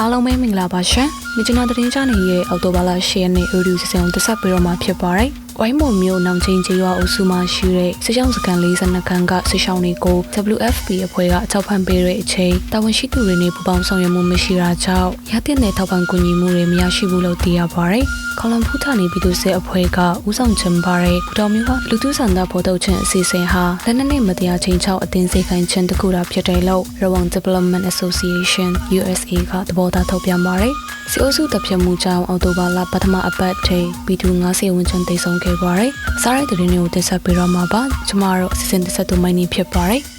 အားလုံးပဲမင်္ဂလာပါရှင်။မြကျွန်တော်သတင်းချနေရဲ့အော်တိုဘာလ10ရက်နေ့ရေဒီယိုစီစဉ်ကိုတက်ဆက်ပေးတော့မှာဖြစ်ပါတယ်။ ဝိုင်းမုံမျိုးနောင်ချင်းကျေးရွာအုပ်စုမှာရှိတဲ့စစ်ရှောင်းစကန်42ခန်းကစစ်ရှောင်းတွေကို WFP အဖွဲ့ကအထောက်ပံ့ပေးတဲ့အချိန်တာဝန်ရှိသူတွေနဲ့ပူးပေါင်းဆောင်ရွက်မှုမရှိတာကြောင့်ရတဲ့နယ်ထောက်ပံ့ကူညီမှုတွေမရရှိဘူးလို့သိရပါတယ်။ခေါလမ်ဖူးထာနေပြည်သူ့စစ်အဖွဲ့ကဦးဆောင်ချင်ပါတဲ့ဘူတော်မျိုးကလူထုဆန္ဒဖော်ထုတ်ခြင်းအစီအစဉ်ဟာလက်နက်နဲ့မတရားချင်းချောက်အတင်းစိတ်ခိုင်းခြင်းတခုတာဖြစ်တယ်လို့ Rawang Development Association USA ကသဘောထားထုတ်ပြန်ပါတယ်။စီအိုစုတပ်ဖြတ်မှုကြောင့်အော်တိုဘာလပထမအပတ်ထိပြည်သူ90ဝန်းကျင်တိတ်ဆုံးခဲ့ပါတယ်။စားရိုက်တဲ့တဲ့တွေကိုတင်ဆက်ပေးတော့မှာပါ။ကျမတို့အစီအစဉ်တစ်ဆက်တူမိုင်းနေဖြစ်ပါတယ်။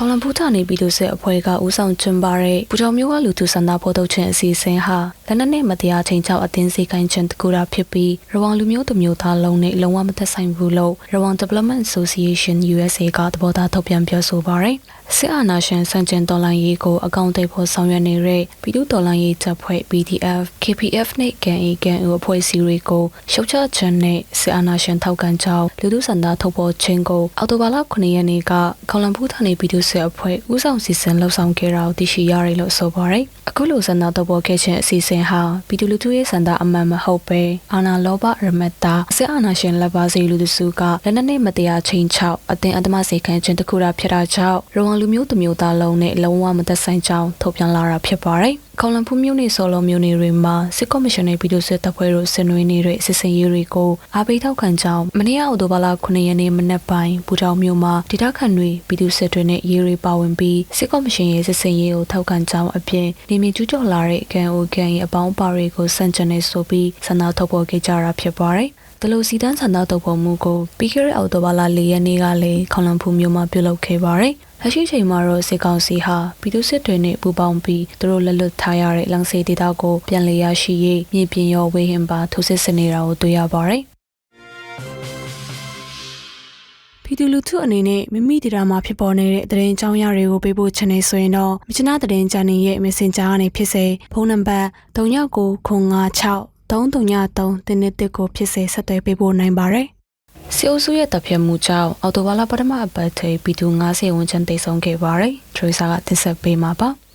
ကောလံဖူးထနေပြည်သူ့စစ်အဖွဲ့ကဦးဆောင်ကျင်းပတဲ့ပူတော်မျိုးကလူသူစန္ဒဖော်ထုတ်ခြင်းအစီအစဉ်ဟာလက်နက်နဲ့မတရားချိန်ချောက်အတင်းစိတ်ကိုင်းခြင်းတကူတာဖြစ်ပြီးရဝမ်လူမျိုးတစ်မျိုးသားလုံးနဲ့လုံးဝမသက်ဆိုင်ဘူးလို့ရဝမ် Development Association USA ကသဘောထားထုတ်ပြန်ပြောဆိုပါရယ် စစ်အာဏာရှင်စံကျင်တော်လှန်ရေးကိုအကောင့်တိတ်ဖို့ဆောင်ရွက်နေတဲ့ပြည်သူတော်လှန်ရေးတပ်ဖွဲ့ PDF KPF နဲ့ KNA KNU အဖွဲ့အစည်းတွေကိုရှုတ်ချခြင်းနဲ့စစ်အာဏာရှင်ထောက်ခံကြောင်းလူထုစန္ဒထုတ်ပေါ်ခြင်းကိုအော်တိုဘာလ9ရက်နေ့ကခေါလံဖူးထနေပြည်သူ့စစ်အဖွဲ့ဦးဆောင်စီစဉ်လှုပ်ဆောင်ခဲ့တာကိုသိရှိရတယ်လို့ဆိုပါရယ်အခုလိုစန္ဒထုတ်ပေါ်ခဲ့ခြင်းအစီအစဉ်ဟာပြည်သူလူထုရဲ့စန္ဒအမှန်မဟုတ်ပဲအာဏာလောဘရမတ်တာစစ်အာဏာရှင်လက်ပါစီလူသူစုကလက်နက်နဲ့မတရားချိန်ချောက်အတင်းအဓမ္မစေခံခြင်းတခုတာဖြစ်တာကြောင့်ရဝမ်လူမျိုးတစ်မျိုးသားလုံးနဲ့လုံးဝမသက်ဆိုင်ကြောင်းထုတ်ပြန်လာတာဖြစ်ပါတယ်။ခေါလံဖူးမျိုးနေစော်လုံးမျိုးနေတွေမှာစစ်ကော်မရှင်နဲ့ပြည်သူ့စစ်တပ်ဖွဲ့တို့ဆင်နွှဲနေတဲ့စစ်စင်ရေးတွေကိုအားပေးထောက်ခံကြောင်းမနေ့အောက်တိုဘာလ9ရက်နေ့မနက်ပိုင်းပူတောင်မျိုးမှာဒေသခံတွေပြည်သူ့စစ်တွေနဲ့ရေးတွေပါဝင်ပြီးစစ်ကော်မရှင်ရဲ့စစ်စင်ရေးကိုထောက်ခံကြောင်းအပြင်နေမြကျူးကျော်လာတဲ့ကန်အိုကန်ရဲ့အပေါင်းပါတွေကိုစန့်ကျင်နေဆိုပြီးဆန္ဒထုတ်ဖော်ခဲ့ကြတာဖြစ်ပါတယ်။ဒလိုစီတန်းဆန္ဒတုပ်ပေါ်မှုကိုပြီးခဲ့တဲ့အောက်တိုဘာလ၄ရက်နေ့ကလည်းခေါလံဖူးမျိုးမှာပြုလုပ်ခဲ့ပါတယ်။ လက်ရှိချိန်မှာတော့စစ်ကောင်စီဟာပြည်သူစစ်တွေနဲ့ပူးပေါင်းပြီးသူတို့လက်လွတ်ထားရတဲ့လန်စီဒေတာကိုပြန်လည်ရရှိရေးမြေပြင်ရောဝေဟင်ပါထိုးစစ်ဆင်နေတာကိုတွေ့ရပါတယ်။ပြည်သူလူထုအနေနဲ့မိမိဒေတာမှာဖြစ်ပေါ်နေတဲ့သတင်းအကြောင်းအရာတွေကိုပေးပို့ချင်နေဆိုရင်တော့မြချနာသတင်းချန်နယ်ရဲ့ Messenger ကနေဖြစ်စေဖုန်းနံပါတ်3996 333တင်းတစ်တစ်ကိုဖြစ်စေဆက်သွယ်ပေးပို့နိုင်ပါတယ်။ စီအိုစုရဲ့တပ်ဖြတ်မှုကြောင့်အော်တိုဘာလပထမအပတ်ထိပြည်သူ90ဝန်းကျင်တိတ်ဆုံးခဲ့ပါတယ်။ထရီဆာကတင်ဆက်ပေးမှာပါ။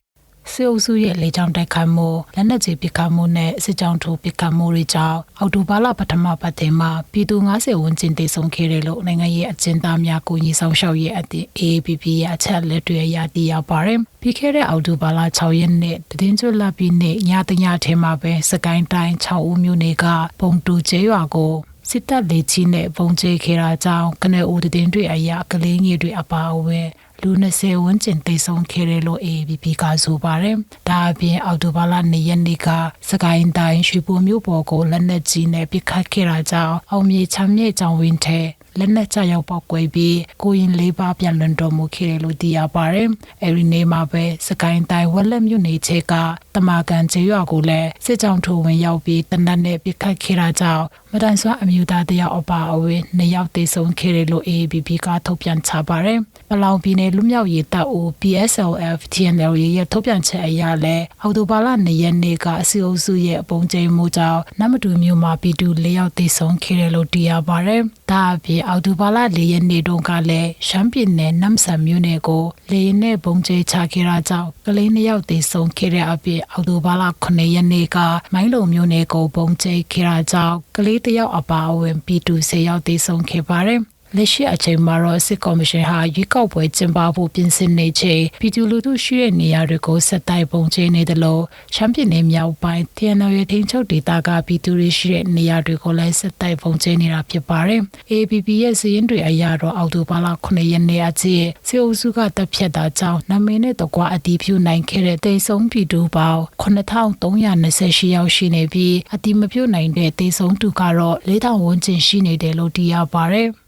စစ်အုပ်စုရဲ့လေကြောင်းတိုက်ခိုက်မှုလက်နက်ကြီးပစ်ခတ်မှုနဲ့စစ်ကြောင်းထိုးပစ်ခတ်မှုတွေကြောင့်အောက်တိုဘာလပထမပတ်တင်မှာပြည်သူ90ဝန်းကျင်တိဆုံးခဲ့တယ်လို့နိုင်ငံရေးအကျဉ်းသားများကိုကြီးဆောင်ရှောက်ရေးအသင်း AAPP ရဲ့အချက်လက်တွေအရသိရပါတယ်။ပြီးခဲ့တဲ့အောက်တိုဘာလ6ရက်နေ့တည်င်းကျွလပြီးနေ့ညတညထဲမှာပဲစကိုင်းတိုင်း6ဦးမြို့နယ်ကပုံတူကျဲရွာကို စစ်တပ်လေချီနဲ့ပုံကျဲခဲ့တာကြောင့်ကနဦးတင်တွေအရာကလေးငယ်တွေအပါအဝင်လူ20ဝန်းကျင်တိတ်ဆုံးခဲ့တယ်လို့ AABP ကဆိုပါတယ်။ဒါအပြင်အောက်တိုဘာလ2ရက်နေ့ကစကိုင်းတိုင်းရွှေဘိုမြို့ပေါ်ကိုလက်နက်ကြီးနဲ့ပစ်ခတ်ခဲ့တာကြောင့်အောင်မြေချမ်းမြေကျောင်းဝင်းထဲ လက်နက်ချရောက်ပေါက်ကွဲပြီးကိုရင်လေးပါးပြန်လွန်တော်မူခဲ့တယ်လို့သိရပါတယ်။အဲဒီနေ့မှာပဲစကိုင်းတိုင်းဝက်လက်မြို့နယ်ချေကတမာကန်ကျေးရွာကိုလည်းစစ်ကြောင်းထိုးဝင်ရောက်ပြီးတနက်နဲ့ပစ်ခတ်ခဲ့တာကြောင့်မတန်ဆွမ်းအမျိုးသားတယောက်အပါအဝင်နှစ်ယောက်သေဆုံးခဲ့တယ်လို့ AABP ကထုတ်ပြန်ချပါတယ်။ပလောင်ပြည်နယ်လူမျိုးရေးတပ်ဦး PSLF TNL ရဲ့ထုတ်ပြန်ချက်အရလဲအော်တိုဘာလ2ရက်နေ့ကအစီအုပ်စုရဲ့အပုံကျိန်မှုကြောင့်နမတူမြို့မှာပြည်သူ၄ယောက်သေဆုံးခဲ့တယ်လို့သိရပါတယ်။ဒါအပြင်အော်တိုဘာလ၄ရက်နေ့တုန်းကလည်းရှမ်းပြည်နယ်နမ်ဆန်မြို့နယ်ကိုလေရင်နဲ့ပုံကျိချခဲ့တာကြောင့်ကလေး၂ယောက်သေဆုံးခဲ့တဲ့အပြင်အော်တိုဘာလ9ရက်နေ့ကမိုင်းလုံမြို့နယ်ကိုပုံကျိခဲ့တာကြောင့်ကလေးတစ်ယောက်အပါအဝင်ပြည်သူ၁၀ယောက်သေဆုံးခဲ့ပါတယ်။ လက်ရှိအချိန်မှာတော့စစ်ကော်မရှင်ဟာရွေးကောက်ပွဲကျင်းပဖို့ပြင်ဆင်နေချိန်ပြည်သူလူထုရှိတဲ့နေရာတွေကိုဆက်တိုက်ပုံကျင်းနေတယ်လို့ရှမ်းပြည်နယ်မြောက်ပိုင်း TNL ရဲ့ထိန်းချုပ်ဒေသကပြည်သူတွေရှိတဲ့နေရာတွေကိုလည်းဆက်တိုက်ပုံကျင်းနေတာဖြစ်ပါတယ်။ APP ရဲ့စီးရင်တွေအရတော့အောက်တိုဘာလ9ရက်နေ့အထိစေအုပ်စုကတပ်ဖြတ်တာကြောင့်နမေနဲ့တကွာအတီးဖြူနိုင်ခဲ့တဲ့တေဆုံးပြည်သူပေါင်း9328ယောက်ရှိနေပြီးအတီးမပြုတ်နိုင်တဲ့တေဆုံးသူကတော့4000ဝန်းကျင်ရှိနေတယ်လို့သိရပါတယ်။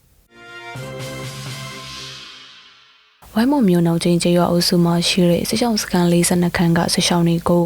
ဝိုင်းမုံမျိုးနောက်ချင်းကျေးရွာအုပ်စုမှာရှိတဲ့စစ်ဆောင်စကန်42ခန်းကစစ်ဆောင်တွေကို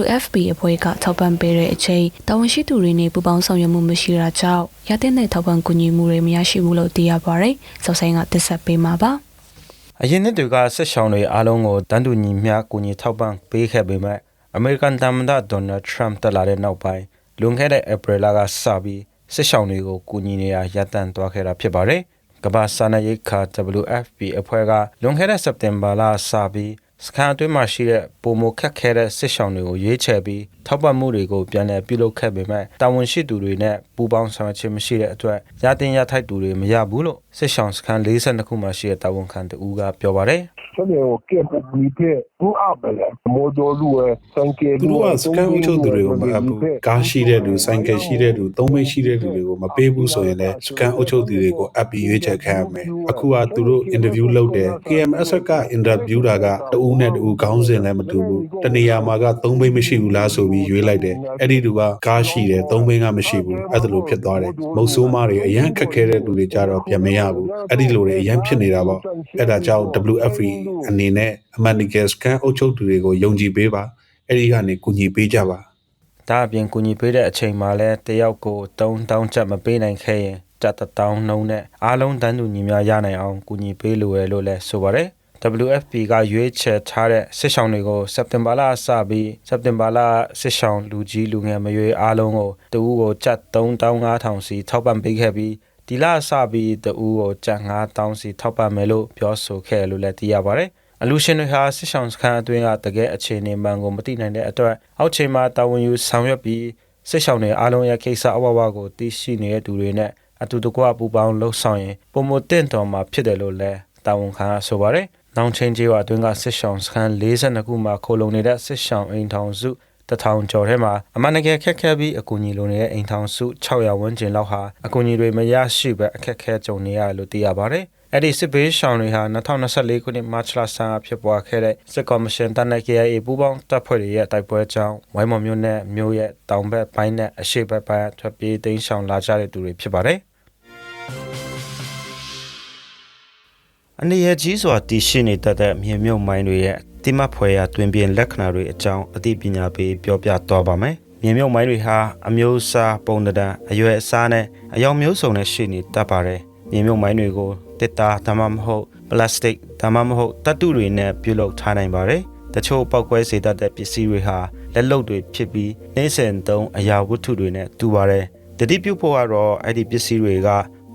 WFP အဖွဲ့ကထောက်ပံ့ပေးတဲ့အချိန်တာဝန်ရှိသူတွေနဲ့ပူးပေါင်းဆောင်ရွက်မှုမရှိတာကြောင့်ရတဲ့တဲ့ထောက်ပံ့ကူညီမှုတွေမရရှိဘူးလို့သိရပါတယ်။စောက်ဆိုင်ကတက်ဆက်ပေးမှာပါ။အရင်နှစ်တွေကဆက်ရှောင်းတွေအားလုံးကိုတန်းတူညီမျှကူညီထောက်ပံ့ပေးခဲ့ပေမဲ့အမေရိကန်သမ္မတဒေါ်နယ်ထရမ့်တက်လာတဲ့နောက်ပိုင်းလွန်ခဲ့တဲ့ဧပြီလကစပြီးစစ်ရှောင်းတွေကိုကူညီနေရရပ်တန့်သွားခဲ့တာဖြစ်ပါတယ်။ ကမ္ဘာစာနာရေးခါ WFP အဖွဲ့ကလွန်ခဲ့တဲ့စက်တင်ဘာလစပြီး စခန်းအတွင်းမှာရှိတဲ့ပုံမခက်ခဲတဲ့စစ်ဆောင်တွေကိုရွေးချယ်ပြီးထောက်ပံ့မှုတွေကိုပြန်လည်ပြုလုပ်ခဲ့ပေမဲ့တာဝန်ရှိသူတွေနဲ့ပူးပေါင်းဆောင်ရွက်ခြင်းမရှိတဲ့အတွက်ရတင်ရထိုက်သူတွေမရဘူးလို့စစ်ဆောင်စခန်း42ခုမှာရှိတဲ့တာဝန်ခံတဦးကပြောပါတယ်ဆက်နေကိုကဲပူမီတဲ့ဘူးအပ်ပဲမိုဒိုလူရဲ့စံကေလူကစကန်ထုတ်သူတွေကိုမအပ်ဘူးကားရှိတဲ့လူဆိုင်ကယ်ရှိတဲ့လူသုံးမိတ်ရှိတဲ့လူတွေကိုမပေးဘူးဆိုရင်လည်းစကန်အုပ်ချုပ်သူတွေကိုအပ်ပြီးရွေးချယ်ခံရမယ်အခုကသူတို့အင်တာဗျူးလုပ်တယ် KMS ကအင်တာဗျူးတာကတူဦးနဲ့တဦးခေါင်းစဉ်လည်းမတူဘူးတနေရာမှာကသုံးမိတ်မရှိဘူးလားဆိုပြီးရွေးလိုက်တယ်အဲ့ဒီလူကကားရှိတယ်သုံးမိတ်ကမရှိဘူးအဲ့ဒါလိုဖြစ်သွားတယ်မုတ်ဆိုးမတွေအရန်ခက်ခဲတဲ့လူတွေကြတော့ပြန်မရဘူးအဲ့ဒီလိုတွေအရန်ဖြစ်နေတာပေါ့အဲ့ဒါကြောင့် WFP အနေနဲ့အမှန်တကယ်စကန်အုပ်ချုပ်သူတွေကိုယုံကြည်ပေးပါအဲ့ဒီကနေကူညီပေးကြပါဒါအပြင်ကူညီပေးတဲ့အချိန်မှာလည်းတယောက်ကို3000ကျပ်မပေးနိုင်ခဲ့ရင်ကျပ်1000နှုန်းနဲ့အားလုံးတန်းတူညီမျှရနိုင်အောင်ကူညီပေးလိုရလို့လည်းဆိုပါတယ် WFP ကရွေးချယ်ထားတဲ့စစ်ဆောင်တွေကိုစက်တင်ဘာလအစပြီးစက်တင်ဘာလစစ်ဆောင်လူကြီးလူငယ်မရွေးအားလုံးကိုတဦးကိုကျပ်3500စီထောက်ပံ့ပေးခဲ့ပြီးဒီလအစပြီးတဦးကိုကျပ်9000စီထောက်ပံ့မယ်လို့ပြောဆိုခဲ့လို့လည်းသိရပါတယ်အလူရှင်တွေဟာစစ်ဆောင်စခန်းအတွင်းကတကယ်အခြေအနေမှန်ကိုမသိနိုင်တဲ့အတွက်အောက်ချိန်မှာတာဝန်ယူဆောင်ရွက်ပြီးစစ်ဆောင်တွေအားလုံးရဲ့ကိစ္စအဝဝကိုသိရှိနေတဲ့သူတွေနဲ့အတူတကွပူပေါင်းလှုပ်ဆောင်ရင်ပုံမတင့်တော်မှာဖြစ်တယ်လို့လည်းတာဝန်ခံဆိုပါတယ်။ နောင်ချင်းကျေးဝအတွင်းကစစ်ဆောင်စခန်း42ခုမှာခိုလုံနေတဲ့စစ်ဆောင်အိမ်ထောင်စုတထောင်ကျော်ထဲမှာအမှန်တကယ်ခက်ခဲပြီးအကူအညီလိုနေတဲ့အိမ်ထောင်စု600ဝန်းကျင်လောက်ဟာအကူအညီတွေမရရှိပဲအခက်အခဲကြုံနေရတယ်လို့သိရပါတယ်။အဲ့ဒီစစ်ဘေးရှောင်တွေဟာ2024ခုနှစ်မတ်လဆန်းဖြစ်ပွားခဲ့တဲ့စစ်ကော်မရှင်တနက် KIA ပူးပေါင်းတပ်ဖွဲ့တွေရဲ့တိုက်ပွဲကြောင့်ဝိုင်းမော်မြို့နယ်မြို့ရဲ့တောင်ဘက်ပိုင်းနဲ့အရှေ့ဘက်ပိုင်းထွက်ပြေးတိမ်းရှောင်လာကြတဲ့သူတွေဖြစ်ပါတယ်။ အနေရကြီးစွာတည်ရှိနေတတ်တဲ့မြေမြုပ်မိုင်းတွေရဲ့တိမတ်ဖွယ်ရာတွင်ပြင်လက္ခဏာတွေအကြောင်းအသိပညာပေးပြောပြသွားပါမယ်။မြေမြုပ်မိုင်းတွေဟာအမျိုးအစားပုံသဏ္ဍာန်အရွယ်အစားနဲ့အယောင်မျိုးစုံနဲ့ရှိနေတတ်ပါတယ်။မြေမြုပ်မိုင်းတွေကိုတစ်တာဒါမှမဟုတ်ပလတ်စတစ်ဒါမှမဟုတ်တတ်တုတွေနဲ့ပြုလုပ်ထားနိုင်ပါတယ်။တချို့ပောက်ကွဲစေတတ်တဲ့ပစ္စည်းတွေဟာလက်လုပ်တွေဖြစ်ပြီးနှိမ့်စင်သုံးအရာဝတ္ထုတွေနဲ့တူပါတယ်။တတိပြုဖို့ကတော့အဲ့ဒီပစ္စည်းတွေက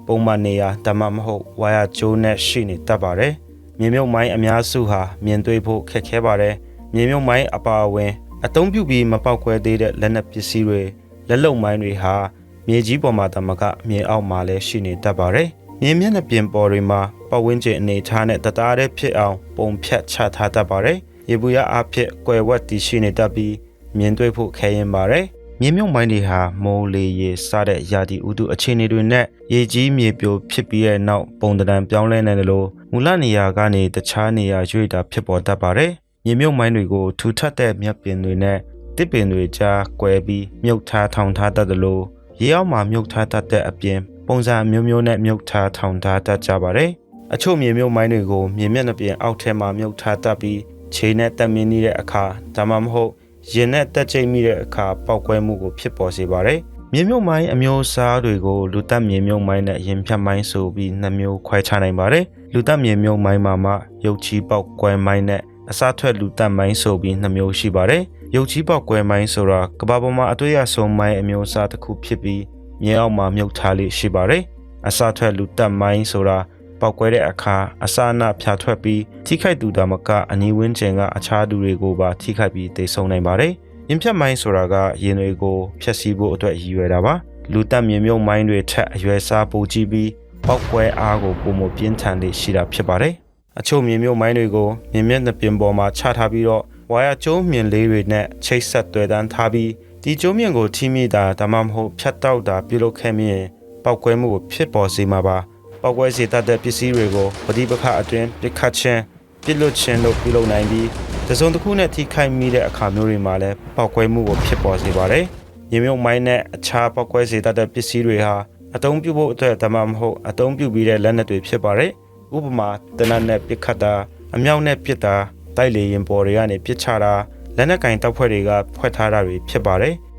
ပုံမှန်နေရာဒါမှမဟုတ်ဝါယာကျိုးနဲ့ရှိနေတတ်ပါတယ်။မြေမြုပ်မိုင်းအများစုဟာမြင်တွေ့ဖို့ခက်ခဲပါတယ်။မြေမြုပ်မိုင်းအပါအဝင်အသုံးပြုပြီးမပေါက်ကွဲသေးတဲ့လက်နက်ပစ္စည်းတွေလက်လုံမိုင်းတွေဟာမြေကြီးပေါ်မှာတမကမြေအောက်မှာလည်းရှိနေတတ်ပါတယ်။မြေမျက်နှာပြင်ပေါ်တွေမှာပတ်ဝန်းကျင်အနေထားနဲ့တသားတည်းဖြစ်အောင်ပုံဖြတ်ချထားတတ်ပါတယ်။ရေဘူးရအဖြစ်ကွယ်ဝတ်တည်ရှိနေတတ်ပြီးမြင်တွေ့ဖို့ခဲရင်ပါတယ်။ မြေမြုပ်မိုင်းတွေဟာမိုးလေရေစတဲ့ရာသီဥတုအခြေအနေတွေနဲ့ရေကြီးမြေပြိုဖြစ်ပြီးတဲ့နောက်ပုံသဏ္ဍာန်ပြောင်းလဲနေတယ်လို့မူလနေရာကနေတခြားနေရာရွေ့တာဖြစ်ပေါ်တတ်ပါတယ်။မြေမြုပ်မိုင်းတွေကိုထူထပ်တဲ့မြက်ပင်တွေနဲ့တစ်ပင်တွေကြားကွဲပြီးမြုပ်ထားထောင်ထားတတ်တယ်လို့ရေအောက်မှာမြုပ်ထားတတ်တဲ့အပြင်ပုံစံအမျိုးမျိုးနဲ့မြုပ်ထားထောင်ထားတတ်ကြပါတယ်။အချို့မြေမြုပ်မိုင်းတွေကိုမြေမျက်နှာပြင်အောက်ထဲမှာမြုပ်ထားတတ်ပြီးခြေနဲ့တက်မြင့်နေတဲ့အခါဒါမှမဟုတ် ရင်နဲ့တက်ချိတ်မိတဲ့အခါပောက်ကွဲမှုကိုဖြစ်ပေါ်စေပါတယ်။မြေမြုပ်မိုင်းအမျိုးအစားတွေကိုလူတက်မြေမြုပ်မိုင်းနဲ့ရင်ဖြတ်မိုင်းဆိုပြီးနှစ်မျိုးခွဲခြားနိုင်ပါတယ်။လူတက်မြေမြုပ်မိုင်းမှာမှရုပ်ချီပောက်ကွဲမိုင်းနဲ့အစားထွက်လူတက်မိုင်းဆိုပြီးနှစ်မျိုးရှိပါတယ်။ရုပ်ချီပောက်ကွဲမိုင်းဆိုတာကမ္ဘာပေါ်မှာအတွေ့အဆုံမိုင်းအမျိုးအစားတစ်ခုဖြစ်ပြီးမြေအောက်မှာမြုပ်ထားလေးရှိပါတယ်။အစားထွက်လူတက်မိုင်းဆိုတာ ပောက်ကွဲတဲ့အခါအစာအနဖြာထွက်ပြီးထိခိုက်သူဒါမကအနီးဝန်းကျင်ကအခြားသူတွေကိုပါထိခိုက်ပြီးတိတ်ဆုံးနိုင်ပါတယ်။ရင်ဖြတ်မိုင်းဆိုတာကရင်တွေကိုဖျက်ဆီးဖို့အတွက်ရည်ရွယ်တာပါ။လူတက်မြေမြုပ်မိုင်းတွေထက်အရွယ်စားပိုကြီးပြီးပောက်ကွဲအားကိုပုံမပြင်းထန်လေးရှိတာဖြစ်ပါတယ်။အချို့မြေမြုပ်မိုင်းတွေကိုမြင်မျက်နှာပြင်ပေါ်မှာချထားပြီးတော့ဝါယာကျိုးမြင်လေးတွေနဲ့ချိတ်ဆက်သွဲတန်းထားပြီးဒီကျိုးမြင်ကိုထိမိတာဒါမှမဟုတ်ဖြတ်တောက်တာပြုလုပ်ခဲ့မြင်ပောက်ကွဲမှုကိုဖြစ်ပေါ်စေမှာပါ။ ပောက်ကွဲစေတတ်တဲ့ပစ္စည်းတွေကိုပဋိပက္ခအတွင်းပြစ်ခတ်ခြင်းပြစ်လွတ်ခြင်းတို့ပြုလုပ်နိုင်ပြီးတစုံတစ်ခုနဲ့ထိခိုက်မိတဲ့အခါမျိုးတွေမှာလည်းပောက်ကွဲမှုကိုဖြစ်ပေါ်စေပါတယ်။ရေမြုပ်မိုင်းနဲ့အခြားပောက်ကွဲစေတတ်တဲ့ပစ္စည်းတွေဟာအသုံးပြုဖို့အတွက်ဒါမှမဟုတ်အသုံးပြုပြီးတဲ့လက်နက်တွေဖြစ်ပါတယ်။ဥပမာတနတ်နဲ့ပစ်ခတ်တာအမြောက်နဲ့ပစ်တာတိုက်လေရင်ပေါ်တွေကနေပစ်ချတာလက်နက်ကင်တောက်ဖွဲ့တွေကဖွဲ့ထားတာတွေဖြစ်ပါတယ်။